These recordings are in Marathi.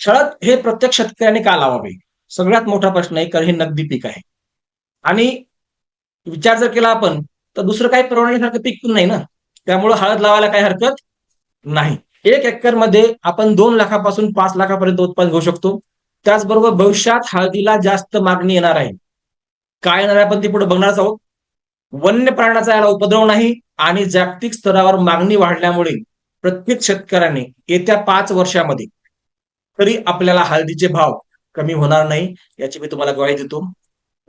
हळद हे प्रत्येक शेतकऱ्याने का लावावे? सगळ्यात मोठा प्रश्न आहे कारण हे नगदी पीक आहे. आणि विचार जर केला आपण तर दुसरं काही परवडण्यासारखं पीक पण नाही ना. त्यामुळे हळद लावायला काही हरकत नाही. एक एकरमध्ये आपण दोन लाखापासून पाच लाखापर्यंत उत्पादन घेऊ शकतो. त्याचबरोबर भविष्यात हळदीला जास्त मागणी येणार आहे. काय येणार आहे आपण ते पुढे बघणारच आहोत. वन्य प्राण्याचा याला उपद्रव नाही आणि जागतिक स्तरावर मागणी वाढल्यामुळे प्रत्येक शेतकऱ्याने येत्या पाच वर्षामध्ये तरी आपल्याला हळदीचे भाव कमी होणार नाही याची मी तुम्हाला ग्वाही देतो.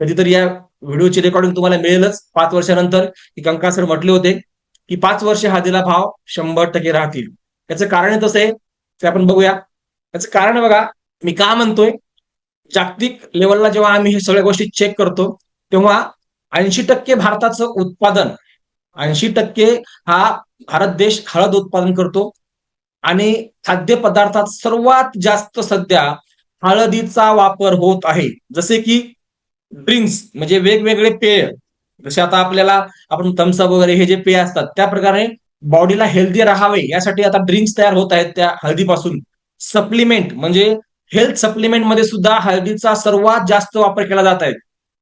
कधीतरी या व्हिडिओची रेकॉर्डिंग तुम्हाला मिळेलच. पाच वर्षानंतर की कंका सर म्हटले होते की पाच वर्ष हळदीला भाव शंभर टक्के राहतील. याचं कारण तसं आहे ते आपण बघूया. याचं कारण बघा मी का म्हणतोय जागतिक लेवलला जेव्हा आम्ही हे सगळ्या गोष्टी चेक करतो तेव्हा ऐंशी टक्के भारताचं उत्पादन ऐंशी टक्के हा भारत देश हळद उत्पादन करतो. आणि खाद्यपदार्थात सर्वात जास्त सध्या हळदीचा वापर होत आहे. जसे की ड्रिंक्स म्हणजे वेगवेगळे पेय. जसे आता आपल्याला आपण थम्सअप वगैरे हे जे पेय असतात त्या प्रकारे बॉडीला हेल्दी राहावे यासाठी आता ड्रिंक्स तयार होत आहेत त्या हळदीपासून. सप्लिमेंट म्हणजे हेल्थ सप्लिमेंटमध्ये सुद्धा हळदीचा सर्वात जास्त वापर केला जात आहे.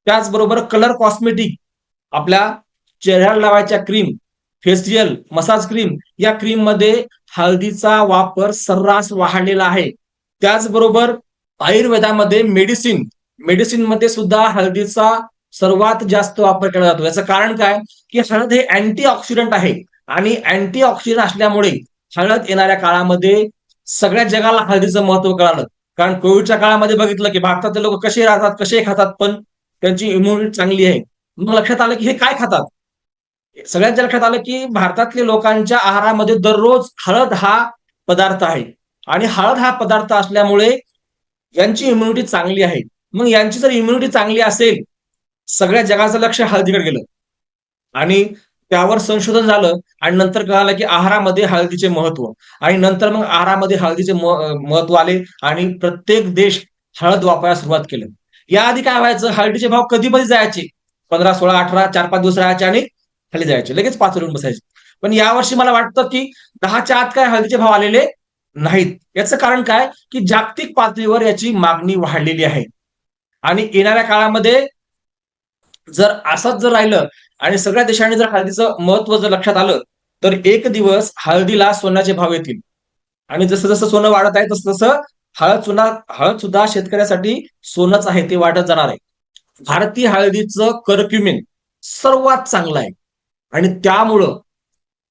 त्याचबरोबर कलर कॉस्मेटिक आपल्या चेहऱ्याला लावायच्या क्रीम फेशियल मसाज क्रीम या क्रीममध्ये हळदीचा वापर सर्रास वाढलेला आहे. त्याचबरोबर आयुर्वेदामध्ये मेडिसिन मेडिसिनमध्ये सुद्धा हळदीचा सर्वात जास्त वापर केला जातो. याचं कारण काय? की हळद हे अँटी ऑक्सिडंट आहे आणि अँटी ऑक्सिडंट असल्यामुळे हळद येणाऱ्या काळामध्ये सगळ्या जगाला हळदीचं महत्त्व कळालं. कारण कोविडच्या काळामध्ये बघितलं की भारतातले लोक कसे राहतात कसे खातात पण त्यांची इम्युनिटी चांगली आहे. मग लक्षात आलं की हे काय खातात? सगळ्यांच्या लक्षात आलं की भारतातल्या लोकांच्या आहारामध्ये दररोज हळद हा पदार्थ आहे. आणि हळद हा पदार्थ असल्यामुळे यांची इम्युनिटी चांगली आहे. मग यांची जर इम्युनिटी चांगली असेल सगळ्या जगाचं लक्ष हळदीकडे गेलं. आणि त्यावर संशोधन झालं आणि नंतर कळालं की आहारामध्ये हळदीचे महत्त्व. आणि नंतर मग आहारामध्ये हळदीचे महत्त्व आले आणि प्रत्येक देश हळद वापरायला सुरुवात केलं. याआधी काय व्हायचं? हळदीचे भाव कधी कधी जायचे? पंधरा सोळा अठरा चार पाच दिवस राहायचे आणि खाली जायचे. लगेच पाच बसायचे. पण यावर्षी मला वाटतं की दहाच्या आत काय हळदीचे भाव आलेले नाहीत. याचं कारण काय? की जागतिक पातळीवर याची मागणी वाढलेली आहे. आणि येणाऱ्या काळामध्ये जर असंच जर राहिलं आणि सगळ्या देशांनी जर हळदीचं महत्त्व जर लक्षात आलं तर एक दिवस हळदीला सोन्याचे भाव येतील. आणि जसं जसं सोनं वाढत आहे तसं तसं हळद सुना हळद सुद्धा शेतकऱ्यासाठी सोनच आहे ते वाढत जाणार आहे. भारतीय हळदीचं करक्युमेन सर्वात चांगलं आहे. आणि त्यामुळं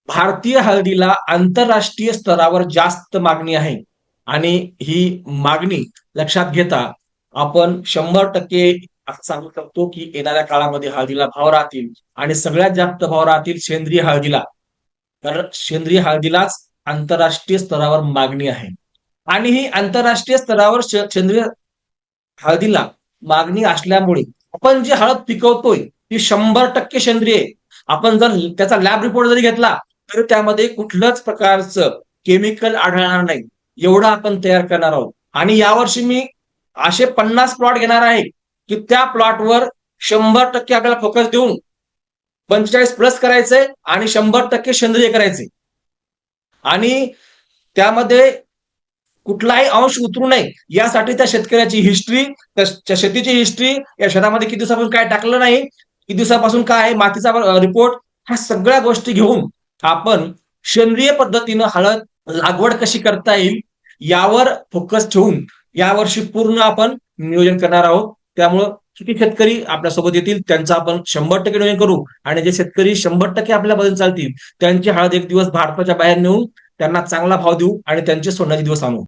भारतीय हळदीला आंतरराष्ट्रीय स्तरावर जास्त मागणी आहे. आणि ही मागणी लक्षात घेता आपण शंभर टक्के असं सांगू शकतो की येणाऱ्या काळामध्ये हळदीला भाव राहतील आणि सगळ्यात जास्त भाव राहतील सेंद्रिय हळदीला. कारण सेंद्रिय हळदीलाच आंतरराष्ट्रीय स्तरावर मागणी आहे. आणि ही आंतरराष्ट्रीय स्तरावर सेंद्रिय हळदीला मागणी असल्यामुळे आपण जी हळद पिकवतोय ती शंभर टक्के सेंद्रिय आपण जर त्याचा लॅब रिपोर्ट जरी घेतला तर त्यामध्ये कुठल्याच प्रकारचं केमिकल आढळणार नाही. एवढं आपण तयार करणार आहोत. आणि यावर्षी मी असे पन्नास प्लॉट घेणार आहे की त्या प्लॉटवर शंभर टक्के आपल्याला फोकस देऊन पंचेचाळीस प्लस करायचंय आणि शंभर टक्के सेंद्रिय करायचे आणि त्यामध्ये कुठलाही अंश उतरू नये यासाठी त्या शेतकऱ्याची हिस्ट्री त्या शेतीची हिस्ट्री या शेतामध्ये किती दिवसापासून काय टाकलं नाही किती दिवसापासून काय आहे? मातीचा रिपोर्ट ह्या सगळ्या गोष्टी घेऊन आपण सेंद्रिय पद्धतीनं हळद लागवड कशी करता येईल यावर फोकस ठेवून यावर्षी पूर्ण आपण नियोजन करणार आहोत. त्यामुळं किती शेतकरी आपल्यासोबत येतील त्यांचं आपण शंभर टक्के नियोजन करू. आणि जे शेतकरी शंभर टक्के आपल्यापर्यंत चालतील त्यांची हळद एक दिवस भारताच्या बाहेर नेऊन त्यांना चांगला भाव देऊ आणि त्यांचे सोन्याचे दिवस आणू.